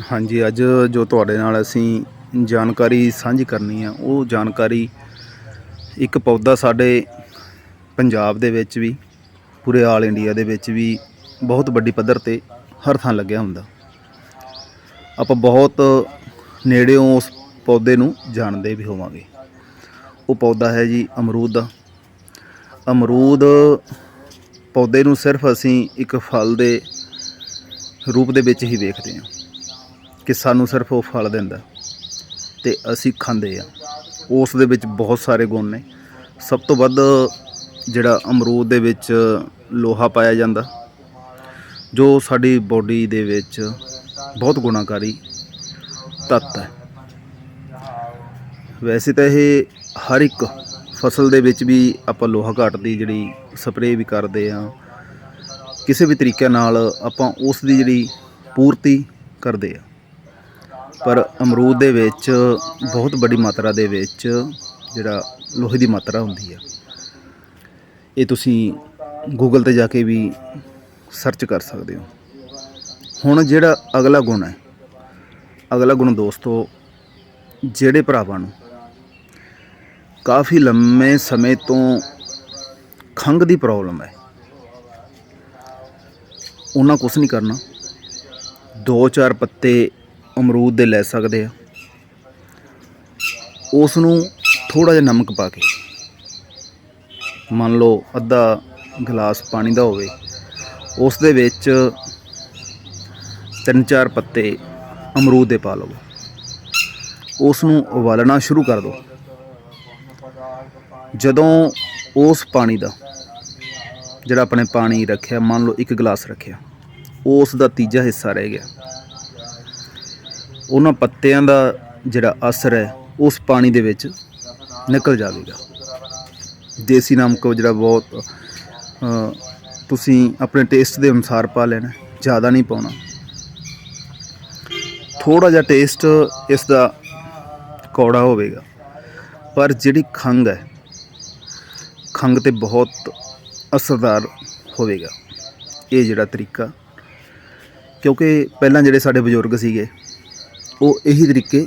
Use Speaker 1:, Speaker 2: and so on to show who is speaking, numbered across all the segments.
Speaker 1: ਹਾਂਜੀ, ਅੱਜ ਜੋ ਤੁਹਾਡੇ ਨਾਲ ਅਸੀਂ ਜਾਣਕਾਰੀ ਸਾਂਝੀ ਕਰਨੀ ਆ, ਉਹ ਜਾਣਕਾਰੀ ਇੱਕ ਪੌਦਾ ਸਾਡੇ ਪੰਜਾਬ ਦੇ ਵਿੱਚ ਵੀ, ਪੂਰੇ ਆਲ ਇੰਡੀਆ ਦੇ ਵਿੱਚ ਵੀ ਬਹੁਤ ਵੱਡੀ ਪੱਧਰ ਤੇ ਹਰ ਥਾਂ ਲੱਗਿਆ ਹੁੰਦਾ। ਆਪਾਂ ਬਹੁਤ ਨੇੜਿਓਂ ਉਸ ਪੌਦੇ ਨੂੰ ਜਾਣਦੇ ਵੀ ਹੋਵਾਂਗੇ। ਉਹ ਪੌਦਾ ਹੈ ਜੀ ਅਮਰੂਦ। ਦਾ ਅਮਰੂਦ ਪੌਦੇ ਨੂੰ ਸਿਰਫ ਅਸੀਂ ਇੱਕ ਫਲ ਦੇ ਰੂਪ ਦੇ ਵਿੱਚ ਹੀ ਵੇਖਦੇ ਹਾਂ। ਕਿ ਸਾਨੂੰ ਸਿਰਫ ਉਹ ਫਲ ਦਿੰਦਾ ਤੇ ਅਸੀਂ ਖਾਂਦੇ ਆ ਉਸ ਦੇ ਵਿੱਚ ਬਹੁਤ ਸਾਰੇ ਗੁਣ ਨੇ। ਸਭ ਤੋਂ ਵੱਧ ਜਿਹੜਾ ਅਮਰੂਦ ਦੇ ਵਿੱਚ ਲੋਹਾ ਪਾਇਆ ਜਾਂਦਾ, ਜੋ ਸਾਡੀ ਬੋਡੀ ਦੇ ਵਿੱਚ ਬਹੁਤ ਗੁਣਾਕਾਰੀ ਤੱਤ ਹੈ। ਵੈਸੇ ਤਾਂ ਇਹ ਹਰ ਇੱਕ ਫਸਲ ਦੇ ਵਿੱਚ ਵੀ ਆਪਾਂ ਲੋਹਾ ਘਾਟ ਦੀ ਜਿਹੜੀ ਸਪਰੇਅ ਵੀ ਕਰਦੇ ਆ ਕਿਸੇ ਵੀ ਤਰੀਕੇ ਨਾਲ ਆਪਾਂ ਉਸ ਦੀ ਜਿਹੜੀ ਪੂਰਤੀ ਕਰਦੇ ਆ ਪਰ ਅਮਰੂਦ ਦੇ ਵਿੱਚ ਬਹੁਤ ਵੱਡੀ ਮਾਤਰਾ ਦੇ ਵਿੱਚ ਜਿਹੜਾ ਲੋਹੇ ਦੀ ਮਾਤਰਾ ਹੁੰਦੀ ਆ। ਇਹ ਤੁਸੀਂ ਗੂਗਲ ਤੇ ਜਾ ਕੇ ਵੀ ਸਰਚ ਕਰ ਸਕਦੇ ਹੋ। ਹੁਣ ਜਿਹੜਾ ਅਗਲਾ ਗੁਣ ਹੈ, ਅਗਲਾ ਗੁਣ ਦੋਸਤੋ, ਜਿਹੜੇ ਭਰਾਵਾਂ ਨੂੰ ਕਾਫੀ ਲੰਮੇ ਸਮੇਂ ਤੋਂ ਖੰਘ ਦੀ ਪ੍ਰੋਬਲਮ ਹੈ। ਉਹਨਾਂ ਕੁਝ ਨਹੀਂ ਕਰਨਾ। ਦੋ ਚਾਰ ਪੱਤੇ ਅਮਰੂਦ ਦੇ ਲੈ ਸਕਦੇ ਆ। ਉਸ ਨੂੰ ਥੋੜਾ ਜਿਹਾ ਨਮਕ ਪਾ ਕੇ। ਮੰਨ ਲਓ ਅੱਧਾ ਗਲਾਸ ਪਾਣੀ ਦਾ ਹੋਵੇ। ਉਸ ਦੇ ਵਿੱਚ ਤਿੰਨ ਚਾਰ ਪੱਤੇ ਅਮਰੂਦ ਦੇ ਪਾ ਲਵੋ ਉਸ ਨੂੰ ਉਬਾਲਣਾ ਸ਼ੁਰੂ ਕਰ ਦਿਓ ਜਦੋਂ ਉਸ ਪਾਣੀ ਦਾ ਜਿਹੜਾ ਆਪਣੇ ਪਾਣੀ ਰੱਖਿਆ, ਮੰਨ ਲਓ ਇੱਕ ਗਲਾਸ ਰੱਖਿਆ, ਉਸ ਦਾ ਤੀਜਾ ਹਿੱਸਾ ਰਹਿ ਗਿਆ। ਉਹਨਾਂ ਪੱਤਿਆਂ ਦਾ ਜਿਹੜਾ ਅਸਰ ਹੈ, ਉਸ ਪਾਣੀ ਦੇ ਵਿੱਚ ਨਿਕਲ ਜਾਵੇਗਾ। ਦੇਸੀ ਨਮਕ ਜਿਹੜਾ ਬਹੁਤ ਤੁਸੀਂ ਆਪਣੇ ਟੇਸਟ ਦੇ ਅਨੁਸਾਰ ਪਾ ਲੈਣਾ, ਜ਼ਿਆਦਾ ਨਹੀਂ ਪਾਉਣਾ। ਥੋੜਾ ਜਿਹਾ ਟੇਸਟ ਇਸ ਦਾ ਕੌੜਾ ਹੋਵੇਗਾ। ਪਰ ਜਿਹੜੀ ਖੰਘ ਹੈ, ਖੰਘ ਤੇ ਬਹੁਤ ਅਸਰਦਾਰ ਹੋਵੇਗਾ। ਇਹ ਜਿਹੜਾ ਤਰੀਕਾ, ਕਿਉਂਕਿ ਪਹਿਲਾਂ ਜਿਹੜੇ ਸਾਡੇ ਬਜ਼ੁਰਗ ਸੀਗੇ ਉਹ ਇਹੀ ਤਰੀਕੇ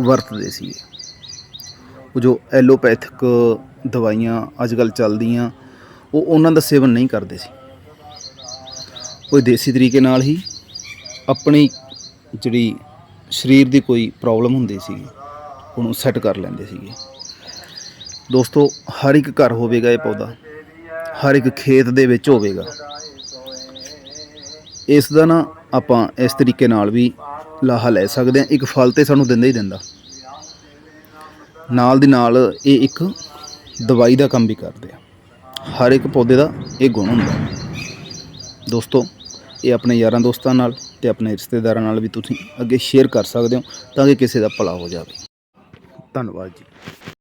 Speaker 1: ਵਰਤਦੇ ਸੀਗੇ। ਉਹ ਜੋ ਐਲੋਪੈਥਿਕ ਦਵਾਈਆਂ ਅੱਜ ਕੱਲ ਚੱਲਦੀਆਂ, ਉਹ ਉਹਨਾਂ ਦਾ ਸੇਵਨ ਨਹੀਂ ਕਰਦੇ ਸੀ। ਉਹ ਦੇਸੀ ਤਰੀਕੇ ਨਾਲ ਹੀ ਆਪਣੀ ਜਿਹੜੀ ਸਰੀਰ ਦੀ ਕੋਈ ਪ੍ਰੋਬਲਮ ਹੁੰਦੀ ਸੀ ਉਹਨੂੰ ਸੈੱਟ ਕਰ ਲੈਂਦੇ ਸੀਗੇ। ਦੋਸਤੋ, ਹਰ ਇੱਕ ਘਰ ਹੋਵੇਗਾ ਇਹ ਪੌਦਾ। ਹਰ ਇੱਕ ਖੇਤ ਦੇ ਵਿੱਚ ਹੋਵੇਗਾ। ਇਸ ਦਾ ਨਾ ਆਪਾਂ ਇਸ ਤਰੀਕੇ ਨਾਲ ਵੀ ਲਾਹਾ ਲੈ ਸਕਦੇ ਹਾਂ ਇੱਕ ਫਲ ਤੇ ਸਾਨੂੰ ਦਿੰਦਾ ਹੀ ਦਿੰਦਾ। ਨਾਲ ਦੀ ਨਾਲ ਇਹ ਇੱਕ ਦਵਾਈ ਦਾ ਕੰਮ ਵੀ ਕਰਦੇ ਆ। ਹਰ ਇੱਕ ਪੌਦੇ ਦਾ ਇਹ ਗੁਣ ਹੁੰਦਾ। ਦੋਸਤੋ, ਇਹ ਆਪਣੇ ਯਾਰਾਂ ਦੋਸਤਾਂ ਨਾਲ ਤੇ ਆਪਣੇ ਰਿਸ਼ਤੇਦਾਰਾਂ ਨਾਲ ਵੀ ਤੁਸੀਂ ਅੱਗੇ ਸ਼ੇਅਰ ਕਰ ਸਕਦੇ ਹੋ ਤਾਂ ਕਿ ਕਿਸੇ ਦਾ ਭਲਾ ਹੋ ਜਾਵੇ। ਧੰਨਵਾਦ ਜੀ।